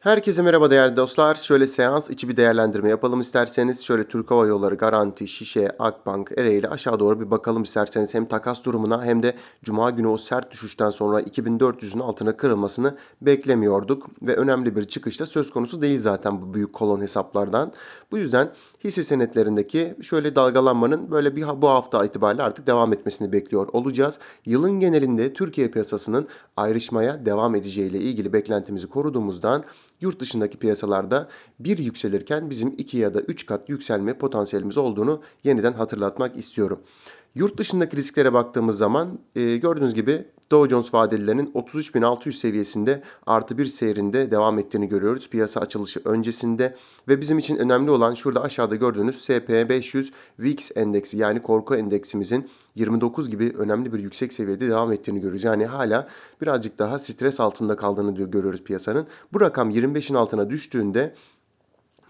Herkese merhaba değerli dostlar. Şöyle seans içi bir değerlendirme yapalım isterseniz. Şöyle Türk Hava Yolları, Garanti, Şişe, Akbank, Ereğli aşağı doğru bir bakalım isterseniz. Hem takas durumuna hem de Cuma günü o sert düşüşten sonra 2400'ün altına kırılmasını beklemiyorduk. Ve önemli bir çıkışta söz konusu değil zaten bu büyük kolon hesaplardan. Bu yüzden hisse senetlerindeki şöyle dalgalanmanın böyle bir bu hafta itibariyle artık devam etmesini bekliyor olacağız. Yılın genelinde Türkiye piyasasının ayrışmaya devam edeceğiyle ilgili beklentimizi koruduğumuzdan yurt dışındaki piyasalarda bir yükselirken bizim 2 ya da 3 kat yükselme potansiyelimiz olduğunu yeniden hatırlatmak istiyorum. Yurt dışındaki risklere baktığımız zaman e, gördüğünüz gibi Dow Jones vadelilerinin 33.600 seviyesinde artı bir seyrinde devam ettiğini görüyoruz. Piyasa açılışı öncesinde ve bizim için önemli olan şurada aşağıda gördüğünüz SP500 VIX endeksi yani korku endeksimizin 29 gibi önemli bir yüksek seviyede devam ettiğini görüyoruz. Yani hala birazcık daha stres altında kaldığını görüyoruz piyasanın. Bu rakam 25'in altına düştüğünde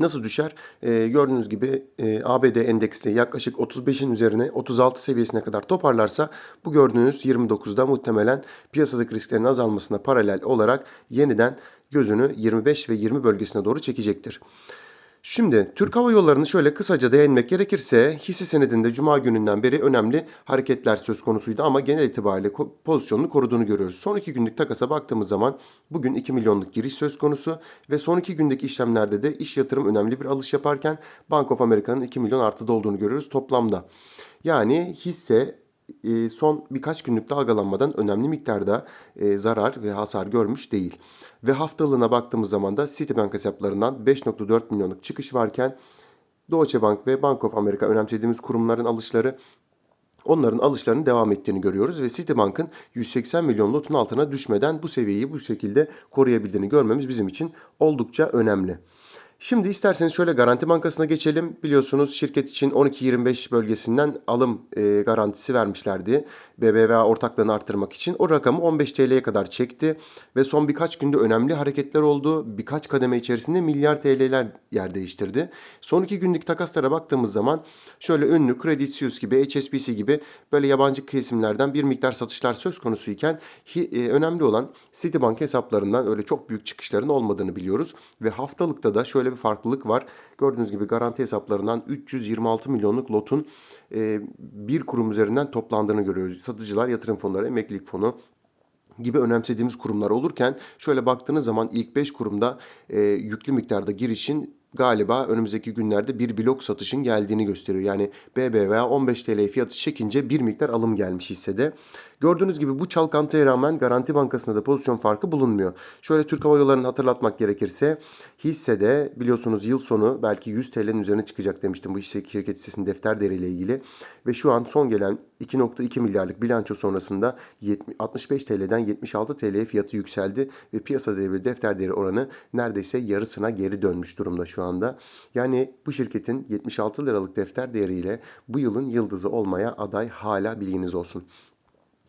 Nasıl düşer? Ee, gördüğünüz gibi e, ABD endeksli yaklaşık 35'in üzerine 36 seviyesine kadar toparlarsa bu gördüğünüz 29'da muhtemelen piyasadaki risklerin azalmasına paralel olarak yeniden gözünü 25 ve 20 bölgesine doğru çekecektir. Şimdi Türk Hava Yolları'nı şöyle kısaca değinmek gerekirse hisse senedinde Cuma gününden beri önemli hareketler söz konusuydu ama genel itibariyle pozisyonunu koruduğunu görüyoruz. Son iki günlük takasa baktığımız zaman bugün 2 milyonluk giriş söz konusu ve son iki gündeki işlemlerde de iş yatırım önemli bir alış yaparken Bank of America'nın 2 milyon artıda olduğunu görüyoruz toplamda. Yani hisse son birkaç günlük dalgalanmadan önemli miktarda e, zarar ve hasar görmüş değil. Ve haftalığına baktığımız zaman da Citibank hesaplarından 5.4 milyonluk çıkış varken Deutsche Bank ve Bank of America önemsediğimiz kurumların alışları onların alışlarının devam ettiğini görüyoruz ve Citibank'ın 180 milyon lotun altına düşmeden bu seviyeyi bu şekilde koruyabildiğini görmemiz bizim için oldukça önemli. Şimdi isterseniz şöyle Garanti Bankası'na geçelim. Biliyorsunuz şirket için 12-25 bölgesinden alım e, garantisi vermişlerdi. BBVA ortaklığını arttırmak için. O rakamı 15 TL'ye kadar çekti ve son birkaç günde önemli hareketler oldu. Birkaç kademe içerisinde milyar TL'ler yer değiştirdi. Son iki günlük takaslara baktığımız zaman şöyle ünlü Credit Suisse gibi, HSBC gibi böyle yabancı kesimlerden bir miktar satışlar söz konusuyken e, önemli olan Citibank hesaplarından öyle çok büyük çıkışların olmadığını biliyoruz. Ve haftalıkta da şöyle bir farklılık var. Gördüğünüz gibi garanti hesaplarından 326 milyonluk lotun e, bir kurum üzerinden toplandığını görüyoruz. Satıcılar, yatırım fonları, emeklilik fonu, gibi önemsediğimiz kurumlar olurken şöyle baktığınız zaman ilk 5 kurumda e, yüklü miktarda girişin galiba önümüzdeki günlerde bir blok satışın geldiğini gösteriyor. Yani BBVA 15 TL fiyatı çekince bir miktar alım gelmiş hissede. Gördüğünüz gibi bu çalkantıya rağmen Garanti Bankası'nda da pozisyon farkı bulunmuyor. Şöyle Türk Hava Yolları'nı hatırlatmak gerekirse hissede biliyorsunuz yıl sonu belki 100 TL'nin üzerine çıkacak demiştim bu hisse şirket hissesinin defter değeriyle ilgili. Ve şu an son gelen 2.2 milyarlık bilanço sonrasında 65 TL'den 76 TL'ye fiyatı yükseldi ve piyasa değeri defter değeri oranı neredeyse yarısına geri dönmüş durumda şu anda. Yani bu şirketin 76 liralık defter değeriyle bu yılın yıldızı olmaya aday hala bilginiz olsun.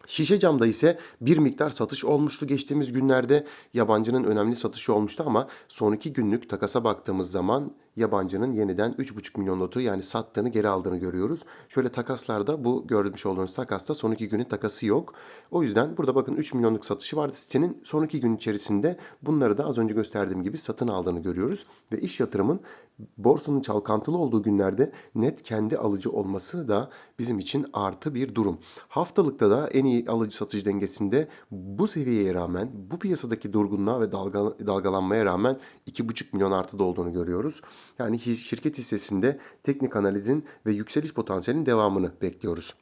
Şişe camda ise bir miktar satış olmuştu geçtiğimiz günlerde. Yabancının önemli satışı olmuştu ama son iki günlük takasa baktığımız zaman yabancının yeniden 3,5 milyon notu yani sattığını geri aldığını görüyoruz. Şöyle takaslarda bu görmüş olduğunuz takasta son iki günün takası yok. O yüzden burada bakın 3 milyonluk satışı vardı sitenin. Son iki gün içerisinde bunları da az önce gösterdiğim gibi satın aldığını görüyoruz. Ve iş yatırımın borsanın çalkantılı olduğu günlerde net kendi alıcı olması da bizim için artı bir durum. Haftalıkta da en iyi alıcı satıcı dengesinde bu seviyeye rağmen bu piyasadaki durgunluğa ve dalga, dalgalanmaya rağmen 2,5 milyon artıda olduğunu görüyoruz. Yani şirket hissesinde teknik analizin ve yükseliş potansiyelinin devamını bekliyoruz.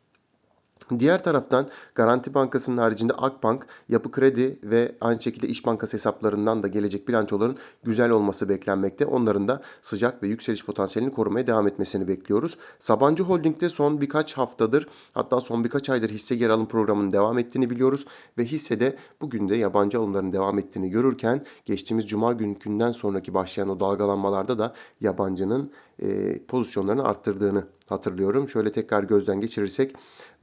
Diğer taraftan Garanti Bankası'nın haricinde Akbank, Yapı Kredi ve aynı şekilde İş Bankası hesaplarından da gelecek bilançoların güzel olması beklenmekte. Onların da sıcak ve yükseliş potansiyelini korumaya devam etmesini bekliyoruz. Sabancı Holding'de son birkaç haftadır hatta son birkaç aydır hisse yer alım programının devam ettiğini biliyoruz ve hissede bugün de yabancı alımların devam ettiğini görürken geçtiğimiz cuma günkünden sonraki başlayan o dalgalanmalarda da yabancının e, pozisyonlarını arttırdığını hatırlıyorum. Şöyle tekrar gözden geçirirsek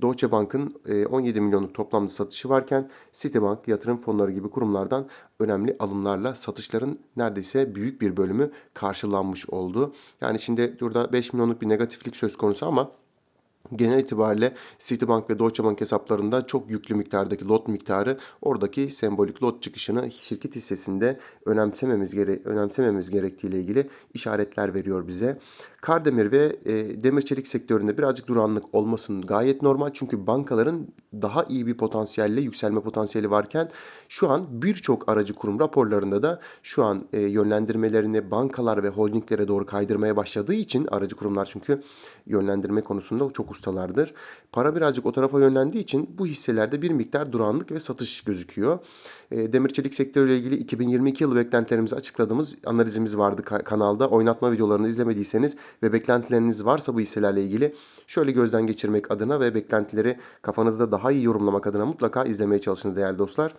Deutsche Bank'ın 17 e, milyonluk toplamda satışı varken Citibank, yatırım fonları gibi kurumlardan önemli alımlarla satışların neredeyse büyük bir bölümü karşılanmış oldu. Yani şimdi burada 5 milyonluk bir negatiflik söz konusu ama Genel itibariyle Citibank ve Deutsche Bank hesaplarında çok yüklü miktardaki lot miktarı oradaki sembolik lot çıkışını şirket hissesinde önemsememiz, gere önemsememiz gerektiği ile ilgili işaretler veriyor bize. Kardemir ve e, demir çelik sektöründe birazcık duranlık olmasın gayet normal. Çünkü bankaların daha iyi bir potansiyelle yükselme potansiyeli varken şu an birçok aracı kurum raporlarında da şu an e, yönlendirmelerini bankalar ve holdinglere doğru kaydırmaya başladığı için aracı kurumlar çünkü yönlendirme konusunda çok ustalardır. Para birazcık o tarafa yönlendiği için bu hisselerde bir miktar duranlık ve satış gözüküyor. E, demir çelik sektörüyle ilgili 2022 yılı beklentilerimizi açıkladığımız analizimiz vardı ka- kanalda. Oynatma videolarını izlemediyseniz ve beklentileriniz varsa bu hisselerle ilgili şöyle gözden geçirmek adına ve beklentileri kafanızda daha iyi yorumlamak adına mutlaka izlemeye çalışın değerli dostlar.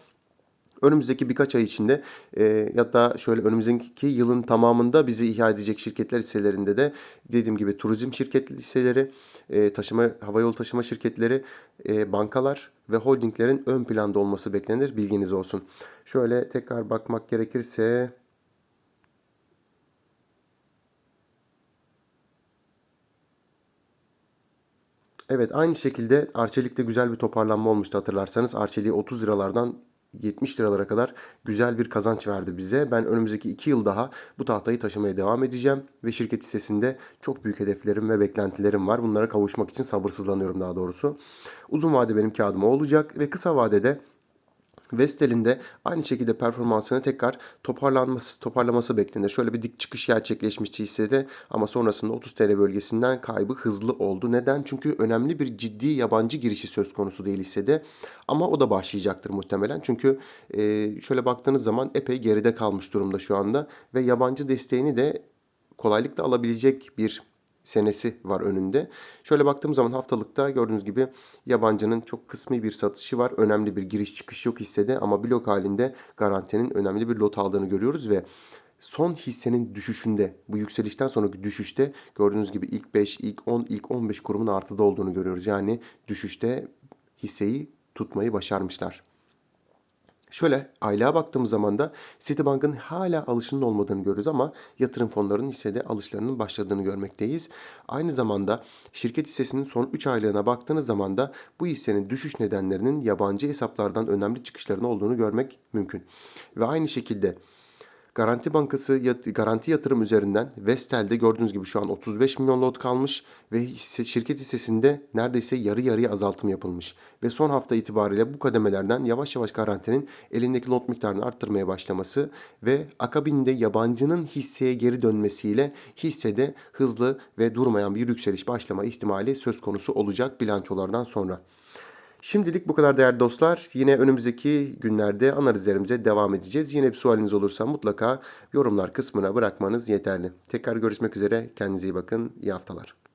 Önümüzdeki birkaç ay içinde e, hatta şöyle önümüzdeki yılın tamamında bizi ihya edecek şirketler hisselerinde de dediğim gibi turizm şirket hisseleri, e, taşıma havayolu taşıma şirketleri, e, bankalar ve holdinglerin ön planda olması beklenir. Bilginiz olsun. Şöyle tekrar bakmak gerekirse Evet aynı şekilde Arçelik'te güzel bir toparlanma olmuştu hatırlarsanız. Arçelik'i 30 liralardan 70 liralara kadar güzel bir kazanç verdi bize. Ben önümüzdeki 2 yıl daha bu tahtayı taşımaya devam edeceğim. Ve şirket hissesinde çok büyük hedeflerim ve beklentilerim var. Bunlara kavuşmak için sabırsızlanıyorum daha doğrusu. Uzun vade benim kağıdım olacak ve kısa vadede Vestel'in de aynı şekilde performansını tekrar toparlanması, toparlaması beklenir. Şöyle bir dik çıkış gerçekleşmişti hissede ama sonrasında 30 TL bölgesinden kaybı hızlı oldu. Neden? Çünkü önemli bir ciddi yabancı girişi söz konusu değil hissede. Ama o da başlayacaktır muhtemelen. Çünkü e, şöyle baktığınız zaman epey geride kalmış durumda şu anda ve yabancı desteğini de kolaylıkla alabilecek bir senesi var önünde. Şöyle baktığım zaman haftalıkta gördüğünüz gibi yabancının çok kısmi bir satışı var. Önemli bir giriş çıkış yok hissede ama blok halinde garantinin önemli bir lot aldığını görüyoruz ve son hissenin düşüşünde bu yükselişten sonraki düşüşte gördüğünüz gibi ilk 5, ilk 10, ilk 15 kurumun artıda olduğunu görüyoruz. Yani düşüşte hisseyi tutmayı başarmışlar. Şöyle aylığa baktığımız zaman da Citibank'ın hala alışının olmadığını görürüz ama yatırım fonlarının hissede alışlarının başladığını görmekteyiz. Aynı zamanda şirket hissesinin son 3 aylığına baktığınız zaman da bu hissenin düşüş nedenlerinin yabancı hesaplardan önemli çıkışların olduğunu görmek mümkün. Ve aynı şekilde Garanti Bankası garanti yatırım üzerinden Vestel'de gördüğünüz gibi şu an 35 milyon lot kalmış ve hisse, şirket hissesinde neredeyse yarı yarıya azaltım yapılmış. Ve son hafta itibariyle bu kademelerden yavaş yavaş garantinin elindeki lot miktarını arttırmaya başlaması ve akabinde yabancının hisseye geri dönmesiyle hissede hızlı ve durmayan bir yükseliş başlama ihtimali söz konusu olacak bilançolardan sonra. Şimdilik bu kadar değerli dostlar. Yine önümüzdeki günlerde analizlerimize devam edeceğiz. Yine bir sualiniz olursa mutlaka yorumlar kısmına bırakmanız yeterli. Tekrar görüşmek üzere. Kendinize iyi bakın. İyi haftalar.